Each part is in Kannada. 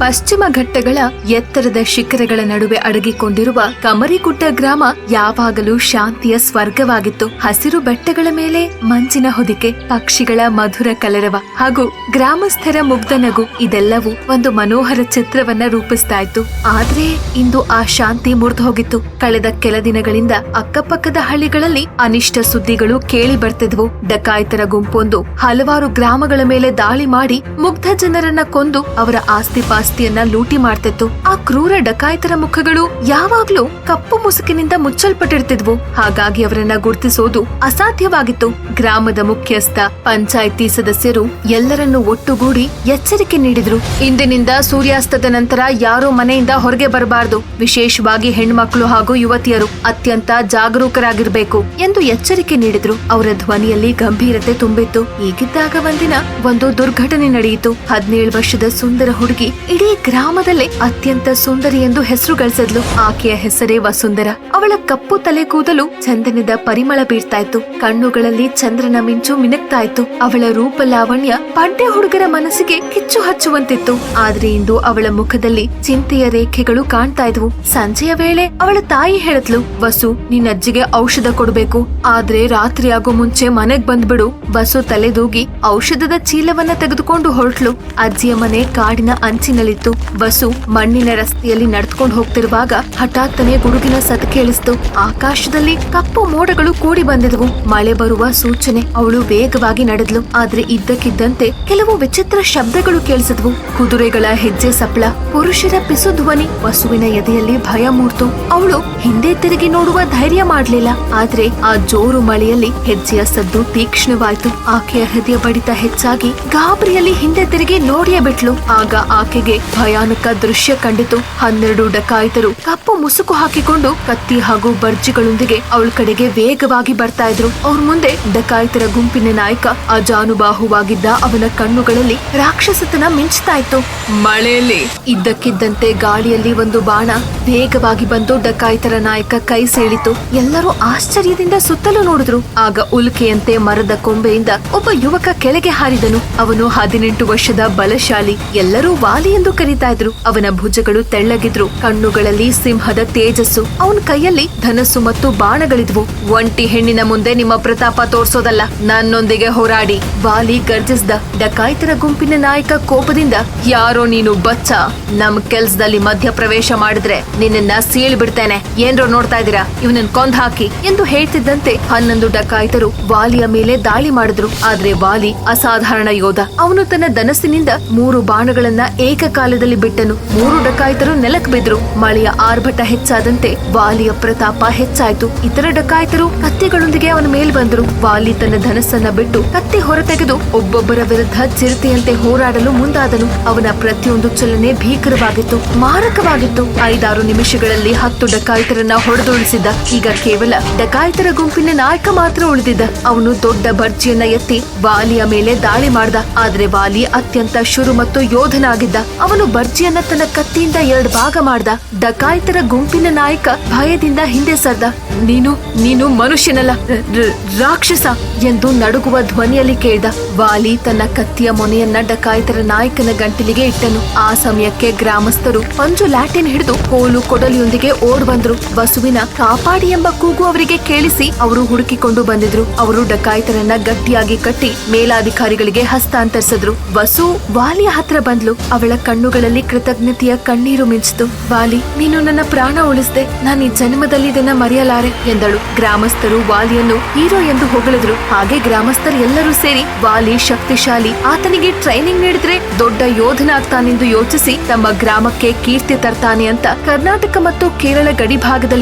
ಪಶ್ಚಿಮ ಘಟ್ಟಗಳ ಎತ್ತರದ ಶಿಖರಗಳ ನಡುವೆ ಅಡಗಿಕೊಂಡಿರುವ ಕಮರಿಗುಡ್ಡ ಗ್ರಾಮ ಯಾವಾಗಲೂ ಶಾಂತಿಯ ಸ್ವರ್ಗವಾಗಿತ್ತು. ಹಸಿರು ಬೆಟ್ಟಗಳ ಮೇಲೆ ಮಂಜಿನ ಹೊದಿಕೆ, ಪಕ್ಷಿಗಳ ಮಧುರ ಕಲರವ ಹಾಗೂ ಗ್ರಾಮಸ್ಥರ ಮುಗ್ಧ ನಗು ಇದೆಲ್ಲವೂ ಒಂದು ಮನೋಹರ ಚಿತ್ರವನ್ನ ರೂಪಿಸ್ತಾ ಇತ್ತು ಆದ್ರೆ ಇಂದು ಆ ಶಾಂತಿ ಮುರಿದು ಹೋಗಿತ್ತು. ಕಳೆದ ಕೆಲ ದಿನಗಳಿಂದ ಅಕ್ಕಪಕ್ಕದ ಹಳ್ಳಿಗಳಲ್ಲಿ ಅನಿಷ್ಟ ಸುದ್ದಿಗಳು ಕೇಳಿ ಬರ್ತಿದ್ವು. ಡಕಾಯಿತರ ಗುಂಪೊಂದು ಹಲವಾರು ಗ್ರಾಮಗಳ ಮೇಲೆ ದಾಳಿ ಮಾಡಿ ಮುಗ್ಧ ಜನರನ್ನ ಕೊಂದು ಅವರ ಆಸ್ತಿ ಪಾಸ್ತಿಯನ್ನ ಲೂಟಿ ಮಾಡ್ತಿತ್ತು. ಆ ಕ್ರೂರ ಡಕಾಯಿತರ ಮುಖಗಳು ಯಾವಾಗ್ಲೂ ಕಪ್ಪು ಮುಸುಕಿನಿಂದ ಮುಚ್ಚಲ್ಪಟ್ಟಿರ್ತಿದ್ವು. ಹಾಗಾಗಿ ಅವರನ್ನ ಗುರುತಿಸೋದು ಅಸಾಧ್ಯವಾಗಿತ್ತು. ಗ್ರಾಮದ ಮುಖ್ಯಸ್ಥ, ಪಂಚಾಯಿತಿ ಸದಸ್ಯರು ಎಲ್ಲರನ್ನು ಒಟ್ಟುಗೂಡಿ ಎಚ್ಚರಿಕೆ ನೀಡಿದ್ರು. ಇಂದಿನಿಂದ ಸೂರ್ಯಾಸ್ತದ ನಂತರ ಯಾರೂ ಮನೆಯಿಂದ ಹೊರಗೆ ಬರಬಾರದು. ವಿಶೇಷವಾಗಿ ಹೆಣ್ಮಕ್ಳು ಹಾಗೂ ಯುವತಿಯರು ಅತ್ಯಂತ ಜಾಗರೂಕರಾಗಿರ್ಬೇಕು ಎಂದು ಎಚ್ಚರಿಕೆ ನೀಡಿದ್ರು. ಅವರ ಧ್ವನಿಯಲ್ಲಿ ಗಂಭೀರತೆ ತುಂಬಿತ್ತು. ಈಗಿದ್ದಾಗ ಒಂದಿನ ಒಂದು ದುರ್ಘಟನೆ ನಡೆಯಿತು. ಹದಿನೇಳು ವರ್ಷದ ಸುಂದರ ಹುಡುಗಿ ಇಡೀ ಗ್ರಾಮದಲ್ಲೇ ಅತ್ಯಂತ ಸುಂದರಿ ಎಂದು ಹೆಸರು ಗಳಿಸಿದ್ಲು ಆಕೆಯ ಹೆಸರೇ ವಸುಂದರ ಅವಳ ಕಪ್ಪು ತಲೆ ಕೂದಲು ಚಂದನದ ಪರಿಮಳ ಬೀರ್ತಾ ಇತ್ತು ಕಣ್ಣುಗಳಲ್ಲಿ ಚಂದ್ರನ ಮಿಂಚು ಮಿನುಕ್ತಾ ಇತ್ತು ಅವಳ ರೂಪ ಲಾವಣ್ಯ ಪಡ್ಡೆ ಹುಡುಗರ ಮನಸ್ಸಿಗೆ ಕಿಚ್ಚು ಹಚ್ಚುವಂತಿತ್ತು. ಆದ್ರೆ ಇಂದು ಅವಳ ಮುಖದಲ್ಲಿ ಚಿಂತೆಯ ರೇಖೆಗಳು ಕಾಣ್ತಾ ಇದ್ವು. ಸಂಜೆಯ ವೇಳೆ ಅವಳ ತಾಯಿ ಹೇಳಿದ್ಲು, ವಸು ನಿನ್ನ ಅಜ್ಜಿಗೆ ಔಷಧ ಕೊಡ್ಬೇಕು. ಆದ್ರೆ ರಾತ್ರಿ ಆಗೋ ಮುಂಚೆ ಮನೆಗ್ ಬಂದ್ಬಿಡು. ವಸು ತಲೆದೂಗಿ ಔಷಧದ ಚೀಲವನ್ನ ತೆಗೆದುಕೊಂಡು ಹೊರಟ್ಲು. ಅಜ್ಜಿಯ ಮನೆ ಕಾಡಿನ ಅಂಚಿನಲ್ಲಿತ್ತು ವಸು ಮಣ್ಣಿನ ರಸ್ತೆಯಲ್ಲಿ ನಡೆದುಕೊಂಡು ಹೋಗ್ತಿರುವಾಗ ಹಠಾತ್ತನೆ ಗುಡುಗಿನ ಸತ್ ಕೇಳಿಸ್ತು. ಆಕಾಶದಲ್ಲಿ ಕಪ್ಪು ಮೋಡಗಳು ಕೂಡಿ ಬಂದಿದ್ವು. ಮಳೆ ಬರುವ ಸೂಚನೆ ಅವಳು ವೇಗವಾಗಿ ನಡೆದ್ಲು. ಆದ್ರೆ ಇದ್ದಕ್ಕಿದ್ದಂತೆ ಕೆಲವು ವಿಚಿತ್ರ ಶಬ್ದಗಳು ಕೇಳಿಸಿದ್ವು. ಕುದುರೆಗಳ ಹೆಜ್ಜೆ ಸಪ್ಲ. ಪುರುಷರ ಪಿಸು ಧ್ವನಿ ವಸುವಿನ ಎದೆಯಲ್ಲಿ ಭಯ ಮೂಡ್ತು. ಅವಳು ಹಿಂದೆ ತಿರುಗಿ ನೋಡುವ ಧೈರ್ಯ ಮಾಡ್ಲಿಲ್ಲ. ಆದ್ರೆ ಆ ಜೋರು ಮಳೆಯಲ್ಲಿ ಹೆಜ್ಜೆಯ ಸದ್ದು ತೀಕ್ಷ್ಣವಾಯ್ತು. ಆಕೆಯ ಹೃದಯ ಬಡಿತ ಹೆಚ್ಚಾಗಿ ಗಾಬರಿಯಲ್ಲಿ ಹಿಂದೆ ತಿರುಗಿ ನೋಡಿಯೇ ಬಿಟ್ಲು. ಆಗ ಆಕೆಗೆ ಭಯಾನಕ ದೃಶ್ಯ ಕಂಡಿತು. ಹನ್ನೆರಡು ಡಕಾಯಿತರು ಕಪ್ಪು ಮುಸುಕು ಹಾಕಿಕೊಂಡು ಕತ್ತಿ ಹಾಗೂ ಬರ್ಜಿಗಳೊಂದಿಗೆ ಅವಳ ಕಡೆಗೆ ವೇಗವಾಗಿ ಬರ್ತಾ ಇದ್ರು. ಅವ್ರ ಮುಂದೆ ಡಕಾಯಿತರ ಗುಂಪಿನ ನಾಯಕ, ಅಜಾನುಬಾಹುವಾಗಿದ್ದ ಅವನ ಕಣ್ಣುಗಳಲ್ಲಿ ರಾಕ್ಷಸತನ ಮಿಂಚ್ತಾ ಇತ್ತು. ಮಳೆಯಲ್ಲಿ ಇದ್ದಕ್ಕಿದ್ದಂತೆ ಗಾಳಿಯಲ್ಲಿ ಒಂದು ಬಾಣ ವೇಗವಾಗಿ ಬಂದು ಡಕಾಯಿತರ ನಾಯಕ ಕೈ ಸೇಳಿತು. ಎಲ್ಲರೂ ಆಶ್ಚರ್ಯದಿಂದ ಸುತ್ತಲೂ ನೋಡಿದ್ರು. ಆಗ ಉಲ್ಕೆಯಂತೆ ಮರದ ಕೊಂಬೆಯಿಂದ ಒಬ್ಬ ಯುವಕ ಕೆಳಗೆ ಹಾರಿದನು. ಅವನು ಹದಿನೆಂಟು ವರ್ಷದ ಬಲಶಾಲಿ. ಎಲ್ಲರೂ ವಾಲಿ ಎಂದು ಕರೀತಾ ಇದ್ರು. ಅವನ ಭುಜಗಳು ತೆಳ್ಳಗಿದ್ರು. ಕಣ್ಣುಗಳಲ್ಲಿ ಸಿಂಹದ ತೇಜಸ್ಸು. ಅವನ ಕೈಯಲ್ಲಿ ಧನಸ್ಸು ಮತ್ತು ಬಾಣಗಳಿದ್ವು. ಒಂಟಿ ಹೆಣ್ಣಿನ ಮುಂದೆ ನಿಮ್ಮ ಪ್ರತಾಪ ತೋರ್ಸೋದಲ್ಲ. ನನ್ನೊಂದಿಗೆ ಹೋರಾಡಿ. ವಾಲಿ ಗರ್ಜಿಸ್ದ ಡಕಾಯಿತರ ಗುಂಪಿನ ನಾಯಕ ಕೋಪದಿಂದ, ಯಾರೋ ನೀನು ಬಚ್ಚ. ನಮ್ ಕೆಲ್ಸದಲ್ಲಿ ಮಧ್ಯ ಪ್ರವೇಶ ಮಾಡಿದ್ರೆ ನಿನ್ನನ್ನ ಸೀಳ್ ಬಿಡ್ತೇನೆ. ಏನ್ರೋ ನೋಡ್ತಾ ಇದೀರಾ ಇವನನ್ ಕೊಂದ್ ಹಾಕಿ. ಎಂದು ಹೇಳ್ತಿದ್ದಂತೆ ಹನ್ನೊಂದು ಡಕಾಯಿತರು ವಾಲಿಯ ಮೇಲೆ ದಾಳಿ ಮಾಡಿದ್ರು. ಆದ್ರೆ ವಾಲಿ ಅಸಾಧಾರಣ ಯೋಧ. ಅವನು ತನ್ನ ಧನಸ್ಸಿನಿಂದ ಮೂರು ಬಾಣಗಳನ್ನ ಏಕಕಾಲದಲ್ಲಿ ಬಿಟ್ಟನು. ಮೂರು ಡಕಾಯಿತರು ನೆಲಕ್ ಬಿದ್ರು ಮಳೆಯ ಆರ್ಭಟ ಹೆಚ್ಚಾದಂತೆ ವಾಲಿಯ ಪ್ರತಾಪ ಹೆಚ್ಚಾಯ್ತು. ಇತರ ಡಕಾಯಿತರು ಕತ್ತೆಗಳೊಂದಿಗೆ ಅವನ ಮೇಲ್ ಬಂದರು. ವಾಲಿ ತನ್ನ ಧನಸ್ಸನ್ನ ಬಿಟ್ಟು ಕತ್ತಿ ಹೊರತೆಗೆದು ಒಬ್ಬೊಬ್ಬರ ವಿರುದ್ಧ ಚಿರತೆಯಂತೆ ಹೋರಾಡಲು ಮುಂದಾದನು. ಅವನ ಪ್ರತಿಯೊಂದು ಚಲನೆ ಭೀಕರವಾಗಿತ್ತು, ಮಾರಕವಾಗಿತ್ತು. ಐದಾರು ನಿಮಿಷಗಳಲ್ಲಿ ಹತ್ತು ಡಕಾಯಿತರನ್ನ ಹೊಡೆದುಳಿಸಿದ್ದ ಈಗ ಕೇವಲ ಡಕಾಯಿತರ ಗುಂಪಿನ ನಾಯಕ ಮಾತ್ರ ಉಳಿದಿದ್ದ. ಅವನು ದೊಡ್ಡ ಭರ್ಜಿಯನ್ನ ಎತ್ತಿ ವಾಲಿಯ ಮೇಲೆ ದಾಳಿ ಮಾಡ್ದ. ಆದ್ರೆ ವಾಲಿ ಅತ್ಯಂತ ಶುರು ಮತ್ತು ಯೋಧನಾಗಿದ್ದ. ಅವನು ಬರ್ಜಿಯನ್ನ ತನ್ನ ಕತ್ತಿಯಿಂದ ಎರಡು ಭಾಗ ಮಾಡ್ದ. ಡಕಾಯಿತರ ಗುಂಪಿನ ನಾಯಕ ಭಯದಿಂದ ಹಿಂದೆ ಸರ್ದ. ನೀನು ನೀನು ಮನುಷ್ಯನಲ್ಲ ರಾಕ್ಷಸ ಎಂದು ನಡುಗುವ ಧ್ವನಿಯಲ್ಲಿ ಕೇಳ್ದ. ವಾಲಿ ತನ್ನ ಕತ್ತಿಯ ಮೊನೆಯನ್ನ ಡಕಾಯಿತರ ನಾಯಕನ ಗಂಟಲಿಗೆ ಇಟ್ಟನು. ಆ ಸಮಯಕ್ಕೆ ಗ್ರಾಮಸ್ಥರು ಪಂಜು ಲ್ಯಾಟಿನ್ ಹಿಡಿದು ಕೋಲು ಕೊಡಲಿಯೊಂದಿಗೆ ಓಡ್ ಬಂದ್ರು. ವಸುವಿನ ಕಾಪಾಡಿ ಎಂಬ ಕೂಗು ಅವರಿಗೆ ಕೇಳಿಸಿ ಅವರು ಹುಡುಕಿಕೊಂಡು ಬಂದಿದ್ರು. ಅವರು ಡಕಾಯಿತರನ್ನ ಗಟ್ಟಿಯಾಗಿ ಕಟ್ಟಿ ಮೇಲಾಧಿಕಾರಿಗಳಿಗೆ ಹಸ್ತಾಂತರಿಸಿದ್ರು. ವಸು ವಾಲಿಯ ಹತ್ರ ಬಂದ್ಲು. ಅವಳ ಕಣ್ಣುಗಳಲ್ಲಿ ಕೃತಜ್ಞತೆಯ ಕಣ್ಣೀರು ಮಿಂಚಿತು. ವಾಲಿ, ನೀನು ನನ್ನ ಪ್ರಾಣ ಉಳಿಸಿದೆ. ನಾನು ಈ ಜನ್ಮದಲ್ಲಿ ಇದನ್ನ ಮರೆಯಲಾರೆ, ಎಂದಳು. ಗ್ರಾಮಸ್ಥರು ವಾಲಿಯನ್ನು ಹೀರೋ ಎಂದು ಹೊಗಳಿದ್ರು. ಹಾಗೆ ಗ್ರಾಮಸ್ಥರು ಎಲ್ಲರೂ ಸೇರಿ ವಾಲಿ ಶಕ್ತಿಶಾಲಿ, ಆತನಿಗೆ ಟ್ರೈನಿಂಗ್ ನೀಡಿದ್ರೆ ದೊಡ್ಡ ಯೋಧನಾಗ್ತಾನೆಂದು ಯೋಚಿಸಿ ತಮ್ಮ ಗ್ರಾಮಕ್ಕೆ ಕೀರ್ತಿ ತರ್ತಾನೆ ಅಂತ ಕರ್ನಾಟಕ ಮತ್ತು ಕೇರಳ ಗಡಿ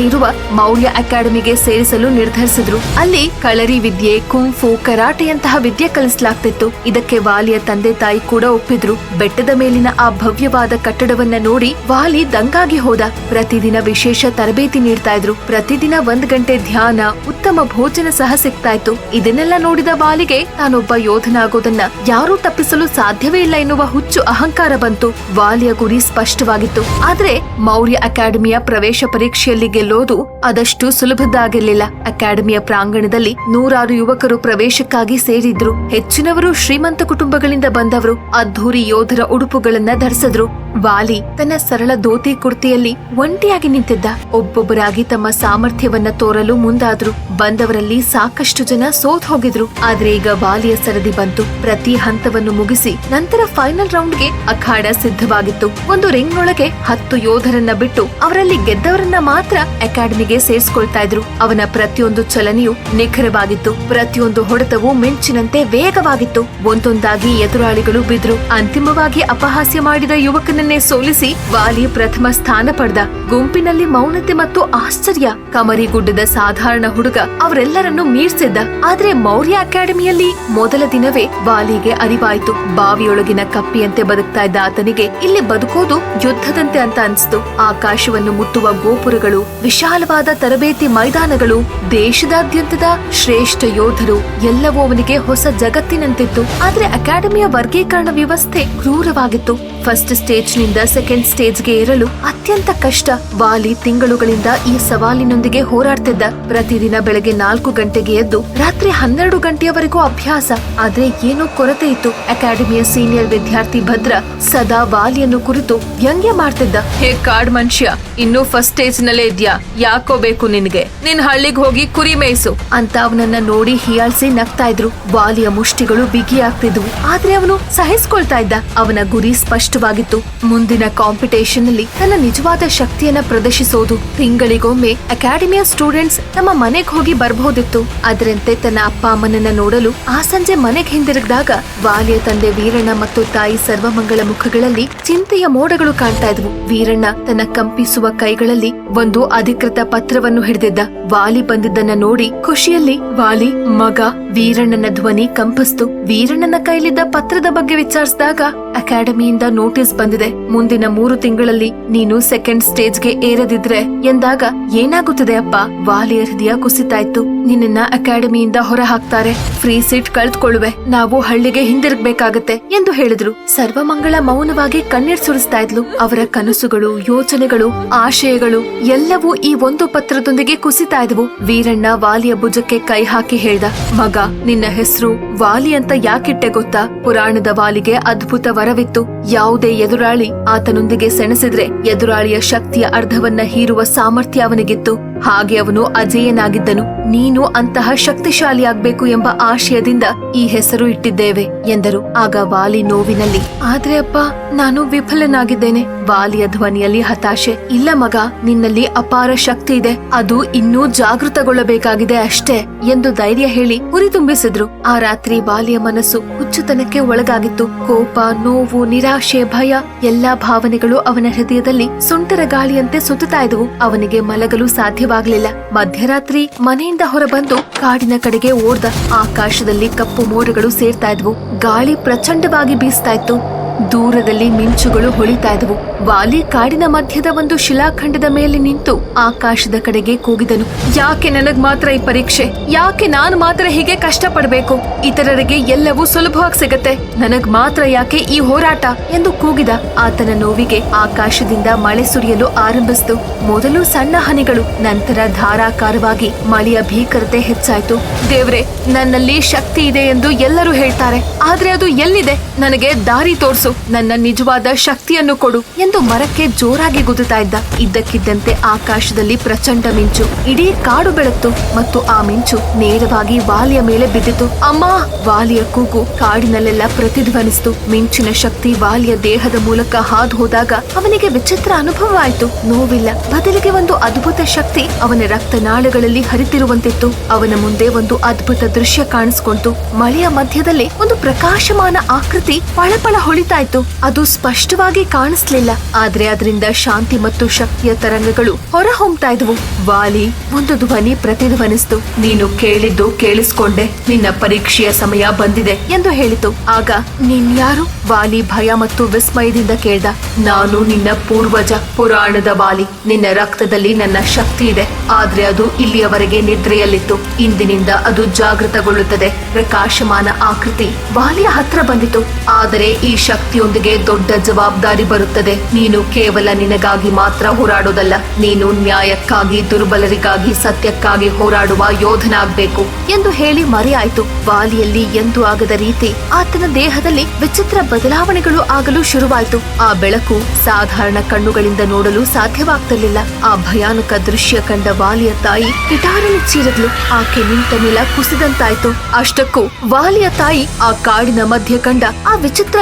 ಇರುವ ಮೌಲ್ಯ ಅಕಾಡೆಮಿಗೆ ಸೇರಿಸಲು ನಿರ್ಧರಿಸಿದ್ರು. ಅಲ್ಲಿ ಕಳರಿ ವಿದ್ಯೆ, ಕುಂಫು, ಕರಾಟೆಯಂತಹ ವಿದ್ಯೆ ಕಲಿಸಲಾಗ್ತಿತ್ತು. ಇದಕ್ಕೆ ವಾಲಿಯ ತಂದೆ ತಾಯಿ ಕೂಡ ಒಪ್ಪಿದ್ರು. ಬೆಟ್ಟದ ಮೇಲಿನ ಆ ಭವ್ಯವಾದ ಕಟ್ಟಡವನ್ನ ನೋಡಿ ವಾಲಿ ದಂಗಾಗಿ ಹೋದ. ಪ್ರತಿದಿನ ವಿಶೇಷ ತರಬೇತಿ ನೀಡ್ತಾ ಇದ್ರು. ಪ್ರತಿದಿನ ಒಂದ್ ಗಂಟೆ ಧ್ಯಾನ, ಉತ್ತಮ ಭೋಜನ ಸಹ ಸಿಗ್ತಾ ಇತ್ತು ಇದನ್ನೆಲ್ಲ ನೋಡಿದ ವಾಲಿಗೆ ತಾನೊಬ್ಬ ಯೋಧನಾಗೋದನ್ನ ಯಾರೂ ತಪ್ಪಿಸಲು ಸಾಧ್ಯವೇ ಇಲ್ಲ ಎನ್ನುವ ಹುಚ್ಚು ಅಹಂಕಾರ ಬಂತು. ವಾಲಿಯ ಗುರಿ ಸ್ಪಷ್ಟವಾಗಿತ್ತು. ಆದ್ರೆ ಮೌರ್ಯ ಅಕಾಡೆಮಿಯ ಪ್ರವೇಶ ಪರೀಕ್ಷೆಯಲ್ಲಿ ಗೆಲ್ಲೋದು ಅದಷ್ಟು ಸುಲಭದ್ದಾಗಿರ್ಲಿಲ್ಲ. ಅಕಾಡೆಮಿಯ ಪ್ರಾಂಗಣದಲ್ಲಿ ನೂರಾರು ಯುವಕರು ಪ್ರವೇಶಕ್ಕಾಗಿ ಸೇರಿದ್ರು. ಹೆಚ್ಚಿನವರು ಶ್ರೀಮಂತ ಕುಟುಂಬಗಳಿಂದ ಬಂದವರು. ಅದ್ಧೂರಿ ಯೋಧರ ಉಡುಪುಗಳನ್ನ ಧರಿಸಿದ್ರು ವಾಲಿ ತನ್ನ ಸರಳ ಧೋತಿ ಕುರ್ತಿಯಲ್ಲಿ ಒಂಟಿಯಾಗಿ ನಿಂತಿದ್ದ. ಒಬ್ಬೊಬ್ಬರಾಗಿ ತಮ್ಮ ಸಾಮರ್ಥ್ಯವನ್ನ ತೋರಲು ಮುಂದಾದ್ರು. ಬಂದವರಲ್ಲಿ ಸಾಕಷ್ಟು ಜನ ಸೋತ್ ಹೋಗಿದ್ರು. ಆದ್ರೆ ಈಗ ವಾಲಿಯ ಸರದಿ ಬಂತು. ಪ್ರತಿ ಹಂತವನ್ನು ಮುಗಿಸಿ ನಂತರ ಫೈನಲ್ ರೌಂಡ್ಗೆ ಅಖಾಡ ಸಿದ್ಧವಾಗಿತ್ತು. ಒಂದು ರಿಂಗ್ ನೊಳಗೆ ಹತ್ತು ಯೋಧರನ್ನ ಬಿಟ್ಟು ಅವರಲ್ಲಿ ಗೆದ್ದವರನ್ನ ಮಾತ್ರ ಅಕಾಡೆಮಿಗೆ ಸೇರಿಸ್ಕೊಳ್ತಾ ಇದ್ರು. ಅವನ ಪ್ರತಿಯೊಂದು ಚಲನೆಯು ನಿಖರವಾಗಿತ್ತು. ಪ್ರತಿಯೊಂದು ಹೊಡೆತವು ಮಿಂಚಿನಂತೆ ವೇಗವಾಗಿತ್ತು. ಒಂದೊಂದಾಗಿ ಎದುರಾಳಿಗಳು ಬಿದ್ರು. ಅಂತಿಮವಾಗಿ ಅಪಹಾಸ್ಯ ಮಾಡಿದ ಯುವಕನನ್ನೇ ಸೋಲಿಸಿ ವಾಲಿ ಪ್ರಥಮ ಸ್ಥಾನ ಪಡೆದ ಗುಂಪಿನಲ್ಲಿ ಮೌನತೆ ಮತ್ತು ಆಶ್ಚರ್ಯ. ಕಮರಿಗುಡ್ಡದ ಸಾಧಾರಣ ಹುಡುಗ ಅವರೆಲ್ಲರನ್ನು ಮೀರ್ಸಿದ್ದ. ಆದ್ರೆ ಮೌರ್ಯ ಅಕಾಡೆಮಿಯಲ್ಲಿ ಮೊದಲ ದಿನವೇ ವಾಲಿಗೆ ಅರಿವಾಯ್ತು. ಬಾವಿಯೊಳಗಿನ ಕಪ್ಪಿಯಂತೆ ಬದುಕ್ತಾ ಇದ್ದ ಆತನಿಗೆ ಇಲ್ಲಿ ಬದುಕೋದು ಯುದ್ಧದಂತೆ ಅಂತ ಅನ್ಸ್ತು. ಆಕಾಶವನ್ನು ಮುಟ್ಟುವ ಗೋಪುರಗಳು, ವಿಶಾಲವಾದ ತರಬೇತಿ ಮೈದಾನಗಳು, ದೇಶದಾದ್ಯಂತದ ಶ್ರೇಷ್ಠ ಯೋಧರು ಎಲ್ಲವೂ ಅವನಿಗೆ ಹೊಸ ಜಗತ್ತಿನಂತಿತ್ತು. ಆದ್ರೆ ಅಕಾಡೆಮಿಯ ವರ್ಗೀಕರಣ ವ್ಯವಸ್ಥೆ ಕ್ರೂರವಾಗಿತ್ತು. ಫಸ್ಟ್ ಸ್ಟೇಜ್ನಿಂದ ಸೆಕೆಂಡ್ ಸ್ಟೇಜ್ಗೆ ಏರಲು ಅತ್ಯಂತ ಕಷ್ಟ. ವಾಲಿ ತಿಂಗಳುಗಳಿಂದ ಈ ಸವಾಲಿನೊಂದಿಗೆ ಹೋರಾಡ್ತಿದ್ದ ಪ್ರತಿದಿನ ಬೆಳಗ್ಗೆ ನಾಲ್ಕು ಗಂಟೆಗೆ ಎದ್ದು ರಾತ್ರಿ ಹನ್ನೆರಡು ಗಂಟೆಯವರೆಗೂ ಅಭ್ಯಾಸ. ಆದ್ರೆ ಏನೋ ಕೊರತೆ ಇತ್ತು. ಅಕಾಡೆಮಿಯ ಸೀನಿಯರ್ ವಿದ್ಯಾರ್ಥಿ ಭದ್ರ ಸದಾ ವಾಲಿಯನ್ನು ಕುರಿತು ವ್ಯಂಗ್ಯ ಮಾಡ್ತಿದ್ದ. ಹೇ ಕಾಡ್ ಮನುಷ್ಯ, ಇನ್ನೂ ಫಸ್ಟ್ ಸ್ಟೇಜ್ ನಲ್ಲೇ ಇದ್ಯಾ? ಯಾಕೋ ಬೇಕು ನಿನ್ಗೆ? ನಿನ್ ಹಳ್ಳಿಗ್ ಹೋಗಿ ಕುರಿ ಮೇಯಿಸು. ಅಂತ ಅವನನ್ನ ನೋಡಿ ಹಿಯಾಳ್ಸಿ ನಗ್ತಾ ಇದ್ರು. ವಾಲಿಯ ಮುಷ್ಟಿಗಳು ಬಿಗಿಯಾಗ್ತಿದ್ವು. ಆದ್ರೆ ಅವನು ಸಹಿಸ್ಕೊಳ್ತಾ ಇದ್ದ. ಅವನ ಗುರಿ ಸ್ಪಷ್ಟವಾಗಿತ್ತು. ಮುಂದಿನ ಕಾಂಪಿಟೇಷನ್ ಅಲ್ಲಿ ತನ್ನ ನಿಜವಾದ ಶಕ್ತಿಯನ್ನ ಪ್ರದರ್ಶಿಸೋದು. ತಿಂಗಳಿಗೊಮ್ಮೆ ಅಕಾಡೆಮಿಯ ಸ್ಟೂಡೆಂಟ್ಸ್ ತಮ್ಮ ಮನೆಗೆ ಹೋಗಿ ಬರಬಹುದಿತ್ತು ಅದರಂತೆ ತನ್ನ ಅಪ್ಪ ಅಮ್ಮನನ್ನ ನೋಡಲು ಆ ಸಂಜೆ ಮನೆಗೆ ಹಿಂದಿರುಗಿದಾಗ ವಾಲಿಯ ತಂದೆ ವೀರಣ್ಣ ಮತ್ತು ತಾಯಿ ಸರ್ವಮಂಗಳ ಮುಖಗಳಲ್ಲಿ ಚಿಂತೆಯ ಮೋಡಗಳು ಕಾಣ್ತಾ ಇದ್ವು. ವೀರಣ್ಣ ತನ್ನ ಕಂಪಿಸುವ ಕೈಗಳಲ್ಲಿ ಒಂದು ಅಧಿಕೃತ ಪತ್ರವನ್ನು ಹಿಡಿದಿದ್ದ. ವಾಲಿ ಬಂದಿದ್ದನ್ನ ನೋಡಿ ಖುಷಿಯಲ್ಲಿ ವಾಲಿ, ಮಗ, ವೀರಣ್ಣನ ಧ್ವನಿ ಕಂಪಿಸ್ತು. ವೀರಣ್ಣನ ಕೈಲಿದ್ದ ಪತ್ರದ ಬಗ್ಗೆ ವಿಚಾರಿಸಿದಾಗ ಅಕಾಡೆಮಿಯಿಂದ ನೋಟಿಸ್ ಬಂದಿದೆ. ಮುಂದಿನ ಮೂರು ತಿಂಗಳಲ್ಲಿ ನೀನು ಸೆಕೆಂಡ್ ಸ್ಟೇಜ್ಗೆ ಏರದಿದ್ರೆ ಎಂದಾಗ ಏನಾಗುತ್ತದೆ ಅಪ್ಪ? ವಾಲಿಯ ಹೃದಯ ಕುಸಿತಾಯ್ತು. ನಿನ್ನ ಅಕಾಡೆಮಿಯಿಂದ ಹೊರ ಹಾಕ್ತಾರೆ ಫ್ರೀ ಸೀಟ್ ಕಳೆದುಕೊಳ್ಳುವೆ. ನಾವು ಹಳ್ಳಿಗೆ ಹಿಂದಿರುಗಬೇಕಾಗತ್ತೆ ಎಂದು ಹೇಳಿದ್ರು. ಸರ್ವಮಂಗಳ ಮೌನವಾಗಿ ಕಣ್ಣೀರ್ ಸುರಿಸ್ತಾ ಇದ್ಲು. ಅವರ ಕನಸುಗಳು, ಯೋಚನೆಗಳು, ಆಶಯಗಳು ಎಲ್ಲವೂ ಈ ಒಂದು ಪತ್ರದೊಂದಿಗೆ ಕುಸಿತಾ ಇದ್ವು. ವೀರಣ್ಣ ವಾಲಿಯ ಭುಜಕ್ಕೆ ಕೈ ಹಾಕಿ ಹೇಳ್ದ, ಮಗ, ನಿನ್ನ ಹೆಸರು ವಾಲಿ ಅಂತ ಯಾಕಿಟ್ಟೆ ಗೊತ್ತಾ? ಪುರಾಣದ ವಾಲಿಗೆ ಅದ್ಭುತ ವರವಿತ್ತು. ಯಾವುದೇ ಎದುರಾಳಿ ಆತನೊಂದಿಗೆ ಸೆಣಸಿದ್ರೆ ಎದುರಾಳಿಯ ಶಕ್ತಿಯ ಅರ್ಧವನ್ನ ಹೀರುವ ಸಾಮರ್ಥ್ಯ ಅವನಿಗಿತ್ತು. ಹಾಗೆ ಅವನು ಅಜೇಯನಾಗಿದ್ದನು. ನೀನು ಅಂತಹ ಶಕ್ತಿಶಾಲಿಯಾಗಬೇಕು ಎಂಬ ಆಶಯದಿಂದ ಈ ಹೆಸರು ಇಟ್ಟಿದ್ದೇವೆ ಎಂದರು. ಆಗ ವಾಲಿ ನೋವಿನಲ್ಲಿ, ಆದ್ರೆ ಅಪ್ಪ, ನಾನು ವಿಫಲನಾಗಿದ್ದೇನೆ. ವಾಲಿಯ ಧ್ವನಿಯಲ್ಲಿ ಹತಾಶೆ, ಇಲ್ಲ ಮಗ, ನಿನ್ನಲ್ಲಿ ಅಪಾರ ಶಕ್ತಿ ಇದೆ. ಅದು ಇನ್ನೂ ಜಾಗೃತಗೊಳ್ಳಬೇಕಾಗಿದೆ ಅಷ್ಟೇ ಎಂದು ಧೈರ್ಯ ಹೇಳಿ ಹುರಿದುಂಬಿಸಿದ್ರು ಆ ರಾತ್ರಿ ವಾಲಿಯ ಮನಸ್ಸು ಹುಚ್ಚುತನಕ್ಕೆ ಒಳಗಾಗಿತ್ತು. ಕೋಪ, ನೋವು, ನಿರಾಶೆ, ಭಯ, ಎಲ್ಲಾ ಭಾವನೆಗಳು ಅವನ ಹೃದಯದಲ್ಲಿ ಸುಂಟರ ಗಾಳಿಯಂತೆ ಸುತ್ತುತ್ತಾ ಇದ್ದವು. ಅವನಿಗೆ ಮಲಗಲು ಸಾಧ್ಯವಾಗಲಿಲ್ಲ. ಮಧ್ಯರಾತ್ರಿ ಮನೆಯಿಂದ ಹೊರಬಂದು ಕಾಡಿನ ಕಡೆಗೆ ಓಡ್ದ ಆಕಾಶದಲ್ಲಿ ಕಪ್ಪು ಮೋಡಗಳು ಸೇರ್ತಾ ಇದ್ವು. ಗಾಳಿ ಪ್ರಚಂಡವಾಗಿ ಬೀಸ್ತಾ ಇತ್ತು. ದೂರದಲ್ಲಿ ಮಿಂಚುಗಳು ಹೊಳಿತಾ ಇದ್ವು ವಾಲಿ ಕಾಡಿನ ಮಧ್ಯದ ಒಂದು ಶಿಲಾಖಂಡದ ಮೇಲೆ ನಿಂತು ಆಕಾಶದ ಕಡೆಗೆ ಕೂಗಿದನು. ಯಾಕೆ ನನಗ್ ಮಾತ್ರ ಈ ಪರೀಕ್ಷೆ? ಯಾಕೆ ನಾನು ಮಾತ್ರ ಹೀಗೆ ಕಷ್ಟ ಪಡ್ಬೇಕು ಇತರರಿಗೆ ಎಲ್ಲವೂ ಸುಲಭವಾಗಿ ಸಿಗತ್ತೆ. ನನಗ್ ಮಾತ್ರ ಯಾಕೆ ಈ ಹೋರಾಟ? ಎಂದು ಕೂಗಿದ ಆತನ ನೋವಿಗೆ ಆಕಾಶದಿಂದ ಮಳೆ ಸುರಿಯಲು ಆರಂಭಿಸಿತು. ಮೊದಲು ಸಣ್ಣ ಹನಿಗಳು, ನಂತರ ಧಾರಾಕಾರವಾಗಿ ಮಳೆಯ ಭೀಕರತೆ ಹೆಚ್ಚಾಯ್ತು. ದೇವ್ರೆ, ನನ್ನಲ್ಲಿ ಶಕ್ತಿ ಇದೆ ಎಂದು ಎಲ್ಲರೂ ಹೇಳ್ತಾರೆ. ಆದ್ರೆ ಅದು ಎಲ್ಲಿದೆ? ನನಗೆ ದಾರಿ ತೋರ್ಸು. ನನ್ನ ನಿಜವಾದ ಶಕ್ತಿಯನ್ನು ಕೊಡು ಎಂದು ಮರಕ್ಕೆ ಜೋರಾಗಿ ಗುದುತ್ತಾ ಇದ್ದ. ಇದ್ದಕ್ಕಿದ್ದಂತೆ ಆಕಾಶದಲ್ಲಿ ಪ್ರಚಂಡ ಮಿಂಚು. ಇಡೀ ಕಾಡು ಬೆಳತ್ತು ಮತ್ತು ಆ ಮಿಂಚು ನೇರವಾಗಿ ವಾಲಿಯ ಮೇಲೆ ಬಿದ್ದಿತು. ಅಮ್ಮ! ವಾಲಿಯ ಕೂಗು ಕಾಡಿನಲ್ಲೆಲ್ಲ ಪ್ರತಿಧ್ವನಿಸಿತು. ಮಿಂಚಿನ ಶಕ್ತಿ ವಾಲಿಯ ದೇಹದ ಮೂಲಕ ಹಾದು ಹೋದಾಗ ಅವನಿಗೆ ವಿಚಿತ್ರ ಅನುಭವವಾಯಿತು ನೋವಿಲ್ಲ. ಬದಲಿಗೆ ಒಂದು ಅದ್ಭುತ ಶಕ್ತಿ ಅವನ ರಕ್ತನಾಳಗಳಲ್ಲಿ ಹರಿತಿರುವಂತಿತ್ತು. ಅವನ ಮುಂದೆ ಒಂದು ಅದ್ಭುತ ದೃಶ್ಯ ಕಾಣಿಸ್ಕೊಂತು. ಮಳೆಯ ಮಧ್ಯದಲ್ಲಿ ಒಂದು ಪ್ರಕಾಶಮಾನ ಆಕೃತಿ ಪಳಪಳ ಹೊಳಿತಾ ಇತ್ತು ಅದು ಸ್ಪಷ್ಟವಾಗಿ ಕಾಣಿಸ್ಲಿಲ್ಲ. ಆದ್ರೆ ಅದರಿಂದ ಶಾಂತಿ ಮತ್ತು ಶಕ್ತಿಯ ತರಂಗಗಳು ಹೊರ ಹೊಮ್ತಾ ಇದ್ವು. ವಾಲಿ, ಒಂದು ಧ್ವನಿ ಪ್ರತಿಧ್ವನಿಸ್ತು. ನೀನು ಕೇಳಿದ್ದು ಕೇಳಿಸ್ಕೊಂಡೆ. ನಿನ್ನ ಪರೀಕ್ಷೆಯ ಸಮಯ ಬಂದಿದೆ ಎಂದು ಹೇಳಿತು. ಆಗ, ನೀನ್ ಯಾರು? ವಾಲಿ ಭಯ ಮತ್ತು ವಿಸ್ಮಯದಿಂದ ಕೇಳ್ದ. ನಾನು ನಿನ್ನ ಪೂರ್ವಜ, ಪುರಾಣದ ವಾಲಿ. ನಿನ್ನ ರಕ್ತದಲ್ಲಿ ನನ್ನ ಶಕ್ತಿ ಇದೆ. ಆದ್ರೆ ಅದು ಇಲ್ಲಿಯವರೆಗೆ ನಿದ್ರೆಯಲ್ಲಿತ್ತು. ಇಂದಿನಿಂದ ಅದು ಜಾಗೃತಗೊಳ್ಳುತ್ತದೆ. ಪ್ರಕಾಶಮಾನ ಆಕೃತಿ. ವಾಲಿಯ ಹತ್ರ ಬಂದಿತು. ಆದರೆ ಈ ಶಕ್ತಿ ಶಕ್ತಿಯೊಂದಿಗೆ ದೊಡ್ಡ ಜವಾಬ್ದಾರಿ ಬರುತ್ತದೆ. ನೀನು ಕೇವಲ ನಿನಗಾಗಿ ಮಾತ್ರ ಹೋರಾಡೋದಲ್ಲ, ನೀನು ನ್ಯಾಯಕ್ಕಾಗಿ, ದುರ್ಬಲರಿಗಾಗಿ, ಸತ್ಯಕ್ಕಾಗಿ ಹೋರಾಡುವ ಯೋಧನಾಗಬೇಕು ಎಂದು ಹೇಳಿ ಮರೆಯಾಯಿತು. ವಾಲಿಯಲ್ಲಿ ಎಂದು ಆಗದ ರೀತಿ ಆತನ ದೇಹದಲ್ಲಿ ವಿಚಿತ್ರ ಬದಲಾವಣೆಗಳು ಆಗಲು ಶುರುವಾಯಿತು. ಆ ಬೆಳಕು ಸಾಧಾರಣ ಕಣ್ಣುಗಳಿಂದ ನೋಡಲು ಸಾಧ್ಯವಾಗ್ತಿರಲಿಲ್ಲ. ಆ ಭಯಾನಕ ದೃಶ್ಯ ಕಂಡ ವಾಲಿಯ ತಾಯಿ ಕಿಟಾರನ್ನು ಚೀರದ್ಲು. ಆಕೆ ನಿಂತ ನೆಲ ಕುಸಿದಂತಾಯ್ತು. ಅಷ್ಟಕ್ಕೂ ವಾಲಿಯ ತಾಯಿ ಆ ಕಾಡಿನ ಮಧ್ಯೆ ಕಂಡ ಆ ವಿಚಿತ್ರ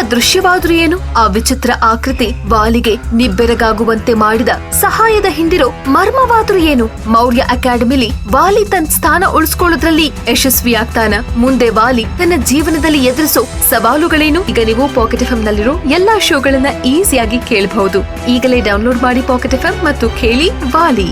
ದೃಶ್ಯವಾದ್ರೂ ಏನು? ಆ ವಿಚಿತ್ರ ಆಕೃತಿ ವಾಲಿಗೆ ನಿಬ್ಬೆರಗಾಗುವಂತೆ ಮಾಡಿದ ಸಹಾಯದ ಹಿಂದಿರೋ ಮರ್ಮವಾದ್ರೂ ಏನು? ಮೌರ್ಯ ಅಕಾಡೆಮಿಲಿ ವಾಲಿ ತನ್ನ ಸ್ಥಾನ ಉಳಿಸ್ಕೊಳ್ಳೋದ್ರಲ್ಲಿ ಯಶಸ್ವಿಯಾಗ್ತಾನ. ಮುಂದೆ ವಾಲಿ ತನ್ನ ಜೀವನದಲ್ಲಿ ಎದುರಿಸೋ ಸವಾಲುಗಳೇನು? ಈಗ ನೀವು ಪಾಕೆಟ್ ಎಫ್ಎಂ ನಲ್ಲಿರೋ ಎಲ್ಲಾ ಶೋಗಳನ್ನ ಈಸಿಯಾಗಿ ಕೇಳಬಹುದು. ಈಗಲೇ ಡೌನ್ಲೋಡ್ ಮಾಡಿ ಪಾಕೆಟ್ ಎಫ್ಎಂ ಮತ್ತು ಕೇಳಿ ವಾಲಿ